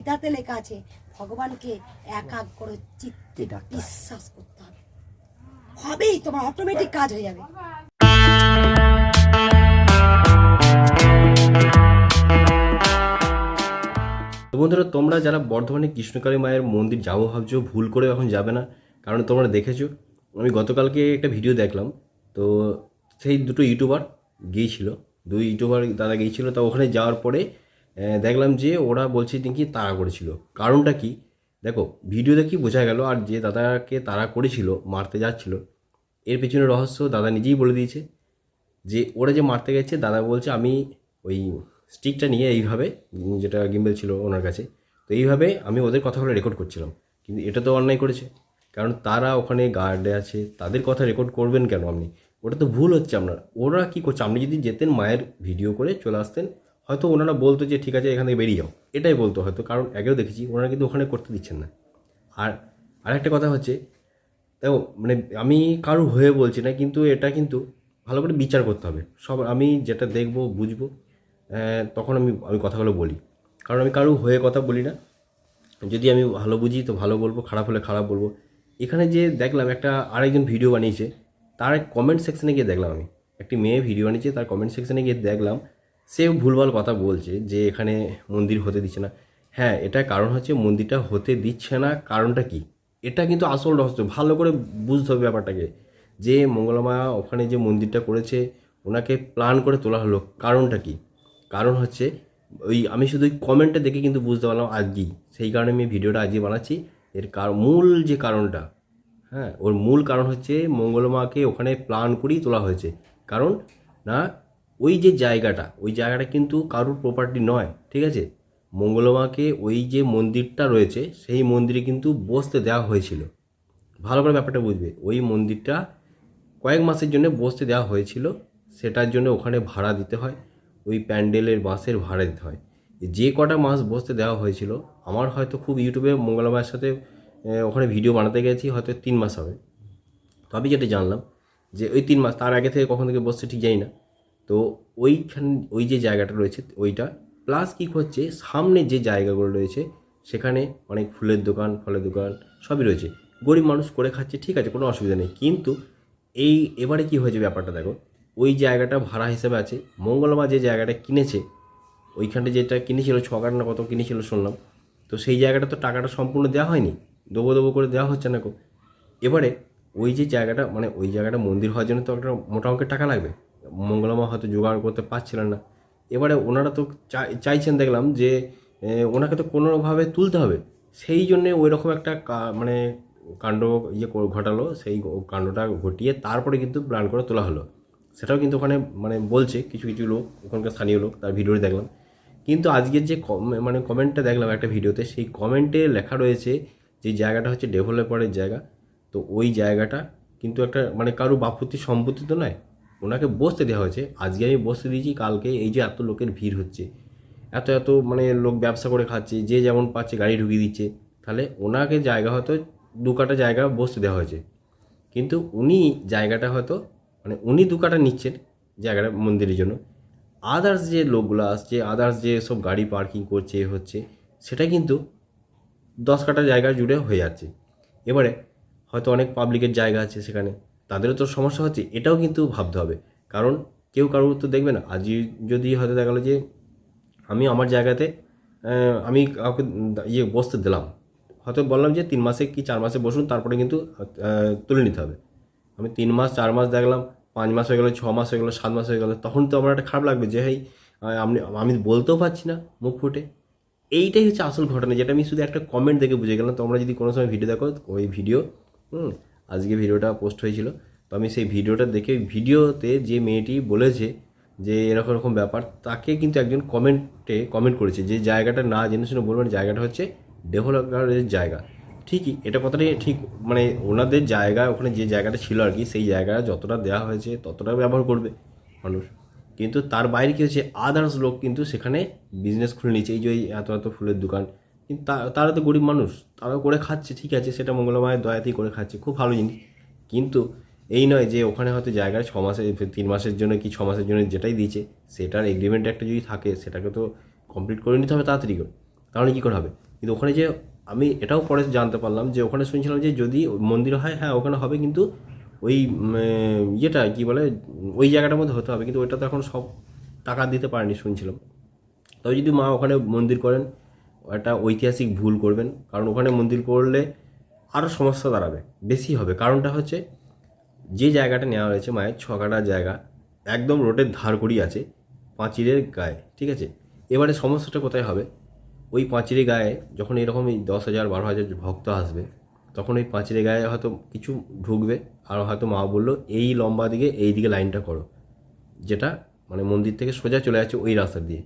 গীতাতে লেখা আছে ভগবানকে এক এক চিত্তে বিশ্বাস করতে হবে। হবেই তোমার অটোমেটিক কাজ হয়ে যাবে। বন্ধুরা তোমরা যারা বর্ধমানে কৃষ্ণকালী মায়ের মন্দির যাব ভাবছ ভুল করে এখন যাবে না। কারণ তোমরা দেখেছ আমি গতকালকে একটা ভিডিও দেখলাম। তো সেই দুটো ইউটিউবার গিয়েছিল। দুই ইউটিউবার দাদা গিয়েছিল তো ওখানে যাওয়ার পরে দেখলাম যে ওরা বলছে নাকি তাড়া করেছিল। কারণটা কি? দেখো ভিডিও দেখি বোঝা গেল আর যে দাদাকে তাড়া করেছিল, মারতে যাচ্ছিল, এর পেছনে রহস্য দাদা নিজেই বলে দিয়েছে যে ওরা যে মারতে গেছে, দাদা বলছে আমি ওই স্টিকটা নিয়ে এইভাবে যেটা গিম্বেল ছিল ওনার কাছে, তো এইভাবে আমি ওদের কথাগুলো রেকর্ড করছিলাম। কিন্তু এটা তো অন্যায় করেছে। কারণ তারা ওখানে গার্ডে আছে, তাদের কথা রেকর্ড করবেন কেন আপনি? ওটা তো ভুল হচ্ছে আপনার। ওরা কী করছে? আপনি যদি যেতেন মায়ের ভিডিও করে চলে আসতেন হয়তো ওনারা বলতো যে, ঠিক আছে, এখান থেকে বেরিয়ে যাও। এটাই বলতো হয়তো, কারণ আগেও দেখেছি, ওনারা কিন্তু ওখানে করতে দিচ্ছেন না। আর আরেকটা কথা হচ্ছে, দেখো মানে আমি কারও হয়ে বলছি না, কিন্তু এটা কিন্তু ভালো করে বিচার করতে হবে। সব, আমি যেটা দেখব, বুঝব তখন আমি আমি কথাগুলো বলি। কারণ আমি কারও হয়ে কথা বলি না। যদি আমি ভালো বুঝি, তো ভালো বলব, খারাপ হলে খারাপ বলব। এখানে যে দেখলাম, একটা আরেকজন ভিডিও বানিয়েছে, তার কমেন্ট সেকশনে গিয়ে দেখলাম আমি। একটি মেয়ে ভিডিও বানিয়েছে, তার কমেন্ট সেকশনে গিয়ে দেখলাম সে ভুলভাল কথা বলছে যে এখানে মন্দির হতে দিচ্ছে না। হ্যাঁ এটা কারণ হচ্ছে মন্দিরটা হতে দিচ্ছে না, কারণটা কি? এটা কিন্তু আসল রহস্য। ভালো করে বুঝতে হবে ব্যাপারটাকে যে মঙ্গলমা ওখানে যে মন্দিরটা করেছে, ওনাকে প্ল্যান করে তোলা হলো। কারণটা কি? কারণ হচ্ছে ওই আমি শুধু ওই কমেন্টটা দেখে কিন্তু বুঝতে পারলাম আজকেই। সেই কারণে আমি ভিডিওটা আজকে বানাচ্ছি। এর কার, মূল যে কারণটা হ্যাঁ ওর মূল কারণ হচ্ছে মঙ্গলমাকে ওখানে প্ল্যান করেই তোলা হয়েছে। কারণ না ওই যে জায়গাটা, ওই জায়গাটা কিন্তু কারুর প্রপার্টি নয়, ঠিক আছে? মঙ্গলমাকে ওই যে মন্দিরটা রয়েছে, সেই মন্দিরে কিন্তু বসতে দেওয়া হয়েছিল। ভালো করে ব্যাপারটা বুঝবে, ওই মন্দিরটা কয়েক মাসের জন্য বসতে দেওয়া হয়েছিল, সেটার জন্য ওখানে ভাড়া দিতে হয়, ওই প্যান্ডেলের বাসের ভাড়া দিতে হয়। যে কটা মাস বসতে দেওয়া হয়েছিল, আমার হয়তো খুব ইউটিউবে মঙ্গলমায়ের সাথে ওখানে ভিডিও বানাতে গেছি, হয়তো তিন মাস হবে। তো আমি যেটা জানলাম যে ওই তিন মাস, তার আগে থেকে কখন থেকে বসছে ঠিক জানি না। তো ওইখান, ওই যে জায়গাটা রয়েছে, ওইটা। প্লাস কী হচ্ছে, সামনে যে জায়গাগুলো রয়েছে, সেখানে অনেক ফুলের দোকান, ফলের দোকান সবই রয়েছে। গরিব মানুষ করে খাচ্ছে, ঠিক আছে, কোনো অসুবিধা নেই। কিন্তু এই, এবারে কি হয়েছে ব্যাপারটা দেখো, ওই জায়গাটা ভাড়া হিসেবে আছে। মঙ্গলবার যে জায়গাটা কিনেছে, ওইখানটা যেটা কিনেছিল ছ না কত কিনেছিল শুনলাম। তো সেই জায়গাটা তো টাকাটা সম্পূর্ণ দেওয়া হয়নি। দেবো দেবো করে দেওয়া হচ্ছে না কো এবারে ওই যে জায়গাটা মানে ওই জায়গাটা মন্দির হওয়ার জন্য তো একটা মোটা অঙ্কের টাকা লাগবে। মঙ্গলমা হয়তো জোগাড় করতে পারছিলেন না। এবারে ওনারা তো চাই- চাইছেন, দেখলাম যে ওনাকে তো কোনোভাবে তুলতে হবে। সেই জন্যে ওই রকম একটা মানে কাণ্ড ইয়ে ঘটালো। সেই কাণ্ডটা ঘটিয়ে তারপরে কিন্তু প্ল্যান করে তোলা হলো। সেটাও কিন্তু ওখানে মানে বলছে কিছু কিছু লোক, ওখানকার স্থানীয় লোক, তার ভিডিওতে দেখলাম। কিন্তু আজকের যে মানে কমেন্টটা দেখলাম একটা ভিডিওতে, সেই কমেন্টে লেখা রয়েছে যে জায়গাটা হচ্ছে ডেভেলপারের জায়গা। তো ওই জায়গাটা কিন্তু একটা মানে কারও বাপুতি সম্পত্তি তো নয়। ওনাকে বসতে দেওয়া হয়েছে। আজকে আমি বসতে দিয়েছি, কালকে এই যে এত লোকের ভিড় হচ্ছে, এত এত মানে লোক ব্যবসা করে খাচ্ছে, যে যেমন পাচ্ছে গাড়ি ঢুকিয়ে দিচ্ছে, তাহলে ওনাকে জায়গা হয়তো দু কাটা জায়গা বসতে দেওয়া হয়েছে। কিন্তু উনি জায়গাটা হয়তো মানে উনি দু কাটা নিচ্ছেন জায়গাটা মন্দিরের জন্য। আদার্স যে লোকগুলো আসছে আদার্স যে সব গাড়ি পার্কিং করছে হচ্ছে, সেটা কিন্তু দশ কাটা জায়গা জুড়ে হয়ে যাচ্ছে। এবারে হয়তো অনেক পাবলিকের জায়গা আছে সেখানে। তাদেরও তো সমস্যা হচ্ছে, এটাও কিন্তু ভাবতে হবে। কারণ কেউ কারোর তো দেখবে না। আজ যদি হয়তো দেখা গেলো যে আমি আমার জায়গাতে আমি কাউকে ইয়ে বসতে দিলাম। হয়তো বললাম যে তিন মাসে কি চার মাসে বসুন, তারপরে কিন্তু তুলে নিতে হবে। আমি তিন মাস, চার মাস দেখলাম, পাঁচ মাস হয়ে গেলো, ছ মাস হয়ে গেলো, সাত মাস হয়ে গেলো, তখন তো আমার একটা খারাপ লাগবে যে, হেই আপনি, আমি বলতেও পারছি না মুখ ফুটে। এইটাই হচ্ছে আসল ঘটনা, যেটা আমি শুধু একটা কমেন্ট দেখে বুঝে গেলাম। তোমরা যদি কোনো সময় ভিডিও দেখো, ওই ভিডিও হুম, আজকে ভিডিওটা পোস্ট হয়েছিল। তো আমি সেই ভিডিওটা দেখে ভিডিওতে যে মেয়েটি বলেছে যে এরকম এরকম ব্যাপার, তাকে কিন্তু একজন কমেন্টে কমেন্ট করেছে যে জায়গাটা না জেনে শুনে বলবেন জায়গাটা হচ্ছে ডেভেলপারের জায়গা। ঠিকই, এটা কথাটাই ঠিক মানে ওনাদের জায়গা, ওখানে যে জায়গাটা ছিল আর কি, সেই জায়গা যতটা দেওয়া হয়েছে ততটা ব্যবহার করবে মানুষ। কিন্তু তার বাইরে কী হচ্ছে আদার্স লোক কিন্তু সেখানে বিজনেস খুলে নিচ্ছে এই যে এত এত ফুলের দোকান। কিন্তু তারা তো গরিব মানুষ, তারাও করে খাচ্ছে, ঠিক আছে, সেটা মঙ্গলমায়ের দয়াতেই করে খাচ্ছে, খুব ভালো জিনিস। কিন্তু এই নয় যে ওখানে হয়তো জায়গায় ছ মাসের তিন মাসের জন্য কি ছ মাসের জন্য যেটাই দিয়েছে, সেটার এগ্রিমেন্ট একটা যদি থাকে, সেটাকে তো কমপ্লিট করে নিতে হবে তাড়াতাড়ি করে। তাহলে কী করে হবে? কিন্তু ওখানে যে আমি এটাও পরে জানতে পারলাম যে ওখানে শুনছিলাম যে যদি মন্দির হয় হ্যাঁ ওখানে হবে, কিন্তু ওই ইয়েটা কি বলে, ওই জায়গাটার মধ্যে হতে হবে, কিন্তু ওইটা তো এখন সব টাকা দিতে পারেনি শুনছিলাম। তবে যদি মা ওখানে মন্দির করেন, একটা ঐতিহাসিক ভুল করবেন, কারণ ওখানে মন্দির করলে আরও সমস্যা দাঁড়াবে, বেশি হবে। কারণটা হচ্ছে যে জায়গাটা নেওয়া হয়েছে মায়ের ছকাটা জায়গা, একদম রোডের ধার করেই আছে পাঁচিরের গায়ে, ঠিক আছে? এবারে সমস্যাটা কোথায় হবে? ওই পাঁচিরের গায়ে যখন এরকম এই দশ হাজার, বারো হাজার ভক্ত আসবে, তখন ওই পাঁচিরের গায়ে হয়তো কিছু ঢুকবে, আর হয়তো মা বলল, এই লম্বা দিকে, এই দিকে লাইনটা করো। যেটা মানে মন্দির থেকে সোজা চলে যাচ্ছে ওই রাস্তা দিয়ে।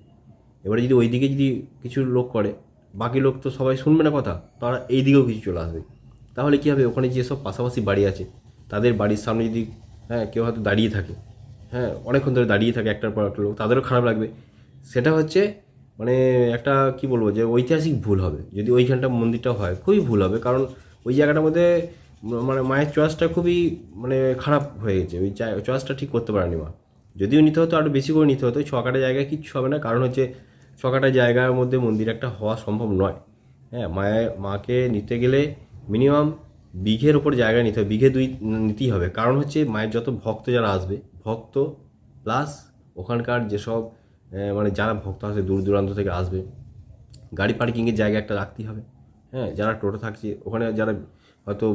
এবারে যদি ওই দিকে যদি কিছু লোক করে, বাকি লোক তো সবাই শুনবে না কথা, তারা এই দিকেও কিছু চলে আসবে। তাহলে কী হবে? ওখানে যেসব পাশাপাশি বাড়ি আছে তাদের বাড়ির সামনে যদি হ্যাঁ কেউ হয়তো দাঁড়িয়ে থাকে হ্যাঁ অনেকক্ষণ ধরে দাঁড়িয়ে থাকে একটার পর একটা লোক, তাদেরও খারাপ লাগবে। সেটা হচ্ছে মানে একটা কি বলব যে ঐতিহাসিক ভুল হবে। যদি ওইখানটা মন্দিরটা হয়, খুবই ভুল হবে। কারণ ওই জায়গাটার মধ্যে মানে মায়ের চয়েসটা খুবই মানে খারাপ হয়ে গেছে। ওই চয়েসটা ঠিক করতে পারেনি মা। যদিও নিতে হতো আরও বেশি করে নিতে হতো ছকাটা জায়গায় কিচ্ছু হবে না। কারণ হচ্ছে ছকাটা জায়গার মধ্যে মন্দির একটা হওয়া সম্ভব নয়। হ্যাঁ মায়ের, মাকে নিতে গেলে মিনিমাম বিঘের ওপর জায়গা নিতে হবে, বিঘে দুই নিতেই হবে। কারণ হচ্ছে মায়ের যত ভক্ত যারা আসবে, ভক্ত প্লাস ওখানকার যেসব মানে যারা ভক্ত আসবে দূর দূরান্ত থেকে আসবে, গাড়ি পার্কিংয়ের জায়গা একটা রাখতেই হবে। হ্যাঁ যারা টোটো থাকছে, ওখানে যারা হয়তো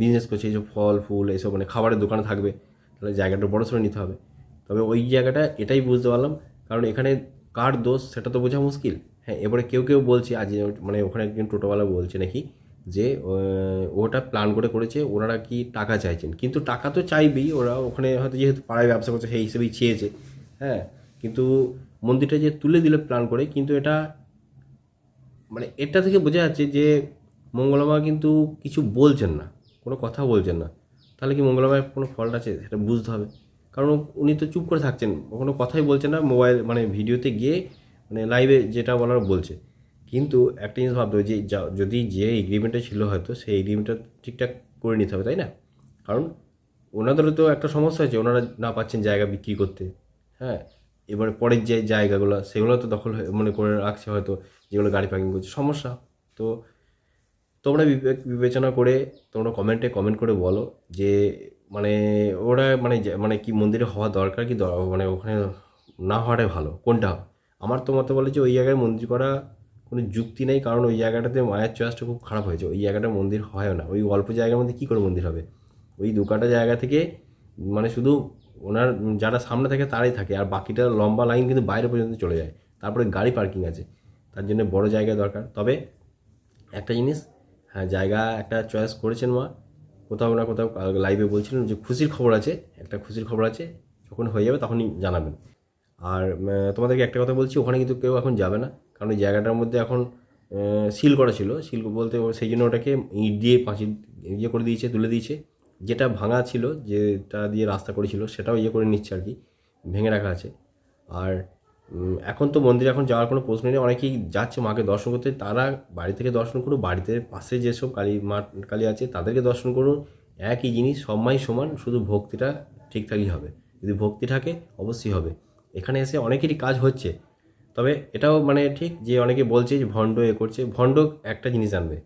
বিজনেস করছে এইসব ফল, ফুল এইসব মানে খাবারের দোকানে থাকবে, তাহলে জায়গাটা বড় সড়ো নিতে হবে। তবে ওই জায়গাটা এটাই বুঝতে পারলাম, কারণ এখানে কার দোষ সেটা তো বোঝা মুশকিল। হ্যাঁ এবারে কেউ কেউ বলছে, আজ মানে ওখানে একজন টোটোওয়ালা বলছে নাকি যে ওটা প্ল্যান করে করেছে, ওনারা কি টাকা চাইছেন? কিন্তু টাকা তো চাইবেই, ওরা ওখানে হয়তো যেহেতু পাড়ায় ব্যবসা করছে, সেই হিসেবেই চেয়েছে হ্যাঁ? কিন্তু মন্দিরটা যে তুলে দিলে প্ল্যান করে, কিন্তু এটা মানে এটা থেকে বোঝা যাচ্ছে যে, মঙ্গলমা কিন্তু কিছু বলছেন না, কোনো কথা বলছেন না। তাহলে কি মঙ্গলমায়ের কোনো ফল্ট আছে? সেটা বুঝতে হবে। কারণ উনি তো চুপ করে থাকছেন, কোনো কথাই বলছেন না মোবাইল মানে ভিডিওতে গিয়ে মানে লাইভে যেটা বলার বলছে। কিন্তু একটা জিনিস ভাবতে হবে যে যদি যে এগ্রিমেন্টটা ছিল হয়তো, সেই এগ্রিমেন্টটা ঠিকঠাক করে নিতে হবে, তাই না? কারণ ওনাদেরও তো একটা সমস্যা আছে ওনারা না পাচ্ছেন জায়গা বিক্রি করতে হ্যাঁ? এবারে পরের যে জায়গাগুলো, সেগুলো তো দখল মনে করে রাখছে হয়তো, যেগুলো গাড়ি পার্কিং করছে, সমস্যা। তো তোমরা বিবেক, বিবেচনা করে, তোমরা কমেন্টে কমেন্ট করে বলো যে মানে ওরা মানে মানে কি মন্দিরে হওয়া দরকার কি মানে ওখানে না হওয়াটাই ভালো, কোনটা আমার তো মতে বলে যে ওই জায়গায় মন্দির করা কোনো যুক্তি নেই, কারণ ওই জায়গাটাতে মায়ের চয়েসটা খুব খারাপ হয়েছে। ওই জায়গাটা মন্দির হয় না। ওই অল্প জায়গার মধ্যে কী করে মন্দির হবে? ওই দু কাটা জায়গা থেকে মানে শুধু ওনার যারা সামনে থাকে তারাই থাকে, আর বাকিটা লম্বা লাইন কিন্তু বাইরে পর্যন্ত চলে যায়। তারপরে গাড়ি পার্কিং আছে। তার জন্য বড় জায়গা দরকার। তবে একটা জিনিস হ্যাঁ জায়গা একটা চয়েস করেছেন মা। কোথাও না কোথাও লাইভে বলছিলেন যে খুশির খবর আছে, একটা খুশির খবর আছে। যখন হয়ে যাবে তখনই জানাবেন। আর তোমাদেরকে একটা কথা বলছি, ওখানে কিন্তু কেউ এখন যাবে না। কারণ ওই জায়গাটার মধ্যে এখন সিল করা ছিল। সিল বলতে সেই জন্য ওটাকে ইট দিয়ে পাঁচিল ইয়ে করে দিয়েছে, তুলে দিয়েছে। যেটা ভাঙা ছিল, যেটা দিয়ে রাস্তা করেছিল, সেটাও ইয়ে করে নিচ্ছে আর কি ভেঙে রাখা আছে। আর এখন তো মন্দিরে এখন যাওয়ার কোনো প্রশ্ন নেই। অনেকেই যাচ্ছে মাকে দর্শন করতে। তারা বাড়ি থেকে দর্শন করুন বাড়িতে পাশে যেসব কালী মা, কালী আছে, তাদেরকে দর্শন করুন। একই জিনিস সবাই সমান, শুধু ভক্তিটা ঠিকঠাকই হবে। যদি ভক্তি থাকে, অবশ্যই হবে। এখানে এসে অনেকেরই কাজ হচ্ছে। তবে এটাও মানে ঠিক যে অনেকে বলছে যে ভণ্ড এ করছে, ভণ্ড একটা জিনিস জানবে,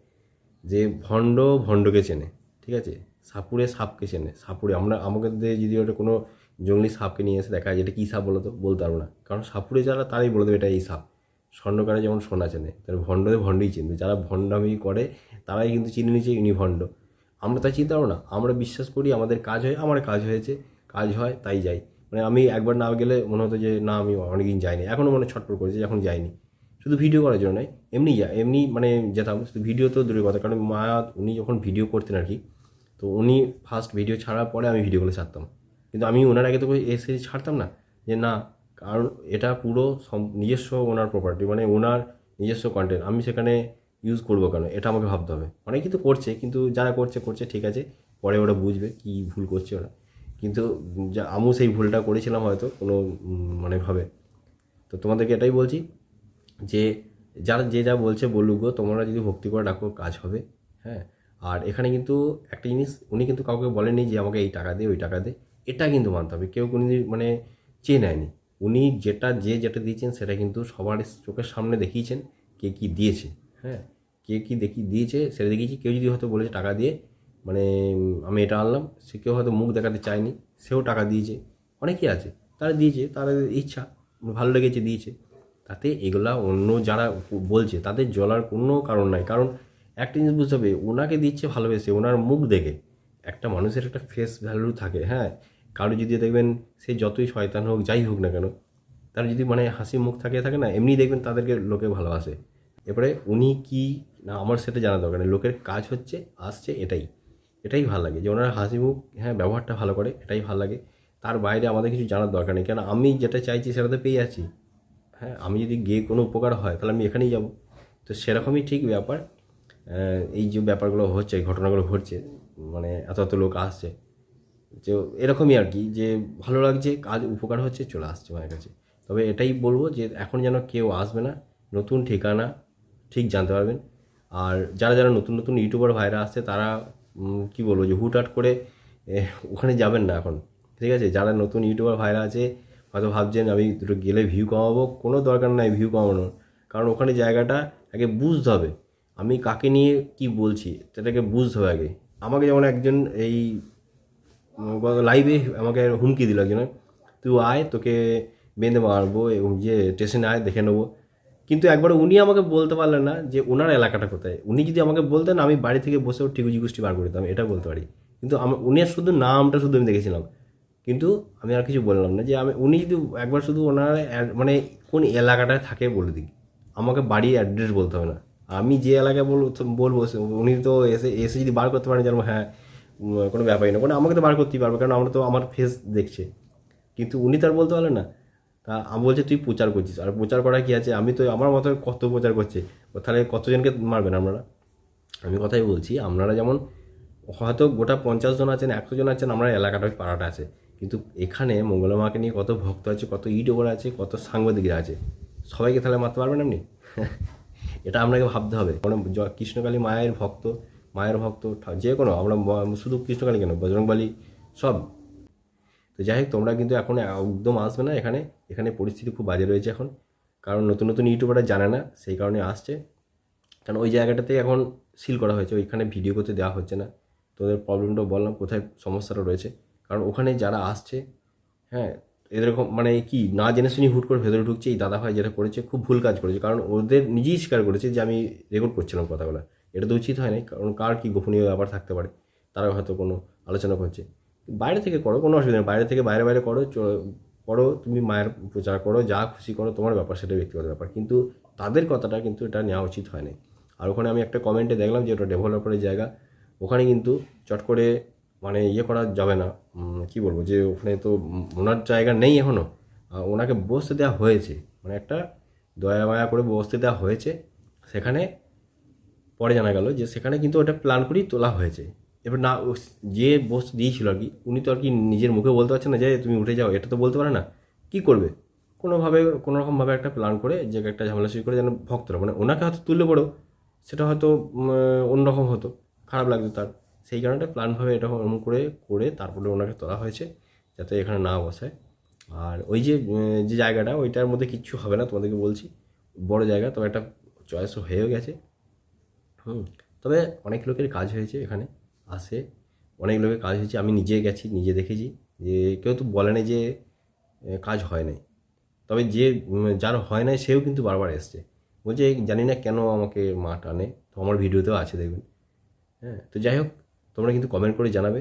যে ভণ্ড ভণ্ডকে চেনে, ঠিক আছে? সাপুরে সাপকে চেনে, সাপুরে আমরা, আমাদের যদি ওটা কোনো জঙ্গলি সাপকে নিয়ে এসে দেখা যায় এটা কী সাপ বলো তো, বলতে পারব না। কারণ সাপুরে যারা তারাই বলে দেবে এটা এই সাপ। স্বর্ণকারে যেমন সোনা চেনে, তাহলে ভণ্ডদের ভণ্ডই চিনবে। যারা ভণ্ডামি করে, তারাই কিন্তু চিনে নিচ্ছে ইনি ভণ্ড। আমরা তাই চিনতে পারব না। আমরা বিশ্বাস করি আমাদের কাজ হয়, আমার কাজ হয়েছে, কাজ হয়, তাই যাই। মানে আমি একবার না গেলে মনে হতো যে, না, আমি অনেকদিন যাইনি। এখনও মনে ছটফট করেছে যখন যাইনি। শুধু ভিডিও করার জন্য নয়, এমনি যা, এমনি মানে যেতাম শুধু ভিডিও তো দূরের কথা। কারণ মা, উনি যখন ভিডিও করতেন আর কি, তো উনি ফার্স্ট ভিডিও ছাড়ার পরে আমি ভিডিওগুলো ছাড়তাম। কিন্তু আমি ওনার আগে তো এসে ছাড়তাম না। যে, না, কারণ এটা পুরো নিজস্ব ওনার প্রপার্টি মানে ওনার নিজস্ব কন্টেন্ট আমি সেখানে ইউজ করব কেন? এটা আমাকে ভাবতে হবে। অনেকেই তো করছে, কিন্তু যারা করছে করছে, ঠিক আছে। পরে ওরা বুঝবে কি ভুল করছে ওরা। কিন্তু যা আমিও সেই ভুলটা করেছিলাম হয়তো কোনো মানে ভাবে। তো তোমাদেরকে এটাই বলছি যে, যারা যে যা বলছে বলুক গো, তোমরা যদি ভক্তি করে ডাকো, কাজ হবে হ্যাঁ। আর এখানে কিন্তু একটা জিনিস, উনি কিন্তু কাউকে বলেনি যে আমাকে এই টাকা দে, ওই টাকা দে, এটা কিন্তু মানতে হবে। কেউ কোনো মানে চেয়ে নেয়নি। উনি যেটা, যে যেটা দিয়েছেন, সেটা কিন্তু সবার চোখের সামনে দেখিয়েছেন কে কী দিয়েছে হ্যাঁ। কে কী দেখি, দিয়েছে, সেটা দেখিয়েছি। কেউ যদি হয়তো বলেছে টাকা দিয়ে মানে আমি এটা আনলাম, সে কেউ হয়তো মুখ দেখাতে চায়নি, সেও টাকা দিয়েছে, অনেকেই আছে, তারা দিয়েছে, তাদের ইচ্ছা, ভালো লেগেছে, দিয়েছে। তাতে এগুলা অন্য যারা বলছে, তাদের জলার কোনো কারণ নাই। কারণ একটা জিনিস বুঝতে হবে, ওনাকে দিচ্ছে ভালোবেসে, ওনার মুখ দেখে, একটা মানুষের একটা ফেস ভ্যালু থাকে হ্যাঁ? কারও যদি দেখবেন, সে যতই শয়তান হোক, যাই হোক না কেন, তার যদি মানে হাসি মুখ থাকে থাকে না, এমনি দেখবেন তাদেরকে লোকে ভালোবাসে। এরপরে উনি কি, না, আমার সেটা জানা দরকার লোকের কাজ হচ্ছে, আসছে এটাই। এটাই ভালো লাগে যে ওনারা হাসি মুখ হ্যাঁ ব্যবহারটা ভালো করে, এটাই ভালো লাগে। তার বাইরে আমাদের কিছু জানার দরকার নেই। কেন আমি যেটা চাইছি সেটা তো পেয়ে আছি হ্যাঁ আমি যদি গিয়ে কোনো উপকার হয়, তাহলে আমি এখানেই যাব। তো সেরকমই ঠিক ব্যাপার। এই যে ব্যাপারগুলো হচ্ছে ঘটনাগুলো ঘটছে মানে এত এত লোক আসছে। যে এরকমই আর কি, যে ভালো লাগছে, কাজ উপকার হচ্ছে, চলে আসছে আমার কাছে। তবে এটাই বলব যে এখন যেন কেউ আসবে না, নতুন ঠিকানা ঠিক জানতে পারবেন। আর যারা যারা নতুন নতুন ইউটিউবার ভাইরা আসছে, তারা কি বলব, যে হুটহাট করে ওখানে যাবেন না এখন। ঠিক আছে? যারা নতুন ইউটিউবার ভাইরা আছে, হয়তো ভাবছেন আমি দুটো গেলে ভিউ কমাবো। কোনো দরকার নাই ভিউ কমানোর। কারণ ওখানে জায়গাটা আগে বুঝতে হবে। আমি কাকে নিয়ে কি বলছি, সেটাকে বুঝতে হবে আগে। আমাকে যেমন একজন এই লাইভে আমাকে হুমকি দিল একজন তুই আয়, তোকে বেঁধে মারবো এবং যে স্টেশনে আয়, দেখে নেব। কিন্তু একবার উনি আমাকে বলতে পারলেন না যে ওনার এলাকাটা কোথায়। উনি যদি আমাকে বলতেন, আমি বাড়ি থেকে বসেও ঠিকুজি গোষ্ঠী বার করে দিতাম, এটা বলতে পারি। কিন্তু আমার উনি শুধু নামটা শুধু আমি দেখেছিলাম। কিন্তু আমি আর কিছু বললাম না যে আমি, উনি যদি একবার শুধু ওনার মানে কোন এলাকাটায় থাকে বলে দিক। আমাকে বাড়ির অ্যাড্রেস বলতে হবে না। আমি যে এলাকায় বলব বলব উনি তো এসে এসে যদি বার করতে পারেন যেমন হ্যাঁ কোনো ব্যাপারই না। কোনো আমাকে তো বার করতেই পারবে, কারণ আমরা তো আমার ফেস দেখছে। কিন্তু উনি তার বলতে পারলেন না তা আমি বলছে, তুই প্রচার করছিস। আর প্রচার করা কি আছে? আমি তো আমার মতো কত প্রচার করছি? তাহলে কতজনকে মারবেন আপনারা? আমি কথাই বলছি, আপনারা যেমন হয়তো গোটা পঞ্চাশ জন আছেন, একশো জন আছেন, আমরা এলাকাটা পাড়াটা আছে। কিন্তু এখানে মঙ্গলা মাকে নিয়ে কত ভক্ত আছে, কত ইউটিউবার আছে, কত সাংবাদিকরা আছে, সবাইকে তাহলে মারতে পারবেন আপনি? এটা আপনাকে ভাবতে হবে। জ- কৃষ্ণকালী মায়ের ভক্ত মায়ের ভক্ত যে কোনো, আমরা শুধু কৃষ্ণকালী কেন, বজরংবালী, সব। তো যাই হোক তোমরা কিন্তু এখন একদম আসবে না এখানে। এখানে পরিস্থিতি খুব বাজে রয়েছে এখন। কারণ নতুন নতুন ইউটিউবাররা জানে না, সেই কারণে আসছে। কারণ ওই জায়গাটাতে এখন সিল করা হয়েছে, ওইখানে ভিডিও করতে দেওয়া হচ্ছে না। তোদের প্রবলেমটা বললাম, কোথায় সমস্যাটা রয়েছে। কারণ ওখানে যারা আসছে হ্যাঁ এরকম মানে কি, না জেনে শুনি হুট করে ভেতরে ঢুকছে, এই দাদা ভাই যেটা করেছে, খুব ভুল কাজ করেছে। কারণ ওদের নিজেই স্বীকার করেছে যে, আমি রেকর্ড করছিলাম কথাগুলো। এটা তো উচিত হয় না কারণ কার কি গোপনীয় ব্যাপার থাকতে পারে? তারা হয়তো কোনো আলোচনা করছে। বাইরে থেকে করো, কোনো অসুবিধা নেই। বাইরে থেকে বাইরে বাইরে করো করো, তুমি মায়ের প্রচার করো, যা খুশি করো, তোমার ব্যাপার সেটা ব্যক্তিগত ব্যাপার। কিন্তু তাদের কথাটা কিন্তু এটা নেওয়া উচিত হয় না আর ওখানে আমি একটা কমেন্টে দেখলাম যে ওটা ডেভেলপারের জায়গা। ওখানে কিন্তু চট করে মানে ইয়ে করা যাবে না। কি বলব? যে ওখানে তো ওনার জায়গা নেই এখনও ওনাকে বসতে দেওয়া হয়েছে। মানে একটা দয়া মায়া করে বসতে দেওয়া হয়েছে। সেখানে পরে জানা গেল যে সেখানে কিন্তু ওটা প্ল্যান করেই তোলা হয়েছে। এবার না যে বস্তু দিয়েছিল আর কি, উনি তো আর কি নিজের মুখে বলতে পারছেন না যে, তুমি উঠে যাও, এটা তো বলতে পারে না। কি করবে? কোনোভাবে কোনো রকমভাবে একটা প্ল্যান করে, যে একটা ঝামেলা শুরু করে যেন ভক্তরা মানে ওনাকে হয়তো তুলে পড়ো, সেটা হয়তো অন্যরকম হতো, খারাপ লাগতো তার। সেই কারণে প্ল্যানভাবে এটা এরকম করে করে তারপরে ওনাকে তোলা হয়েছে, যাতে এখানে না বসায়। আর ওই যে যে জায়গাটা, ওইটার মধ্যে কিচ্ছু হবে না, তোমাদেরকে বলছি। বড় জায়গা, তবে একটা চয়েসও হয়েও গেছে। হুম, তবে অনেক লোকের কাজ হয়েছে এখানে। আসে। অনেক লোকের কাজ হয়েছে, আমি নিজে গেছি, নিজে দেখেছি যে কেউ তো বলে না যে কাজ হয় নাই। তবে যে যার হয় নাই সেও কিন্তু বারবার এসছে। বলছে জানি না কেন আমাকে মা টানে। তো আমার ভিডিওতেও আছে দেখবেন। হ্যাঁ তো যাই হোক, তোমরা কিন্তু কমেন্ট করে জানাবে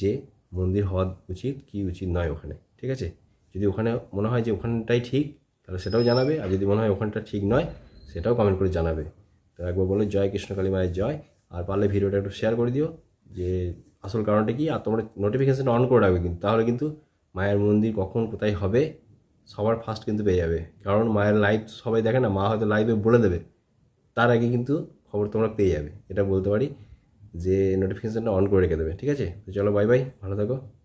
যে, মন্দির হওয়া উচিত কি উচিত নয় ওখানে, ঠিক আছে? যদি ওখানে মনে হয় যে ওখানটাই ঠিক, তাহলে সেটাও জানাবে, আর যদি মনে হয় ওখানটা ঠিক নয়, সেটাও কমেন্ট করে জানাবে। তো একবার বলো, জয় কৃষ্ণকালী মায়ের জয়। আর পারলে ভিডিওটা একটু শেয়ার করে দিও। যে আসল কারণটা কি? আর তোমরা নোটিফিকেশান অন করে রাখবে কিন্তু। তাহলে কিন্তু মায়ের মন্দির কখন কোথায় হবে, সবার ফার্স্ট কিন্তু পেয়ে যাবে। কারণ মায়ের লাইভ সবাই দেখে না, মা হয়তো লাইভে বলে দেবে। তার আগে কিন্তু খবর তোমরা পেয়ে যাবে। এটা বলতে পারি যে নোটিফিকেশানটা অন করে রেখে দেবে। ঠিক আছে? তো চলো বাই বাই ভালো থাকো।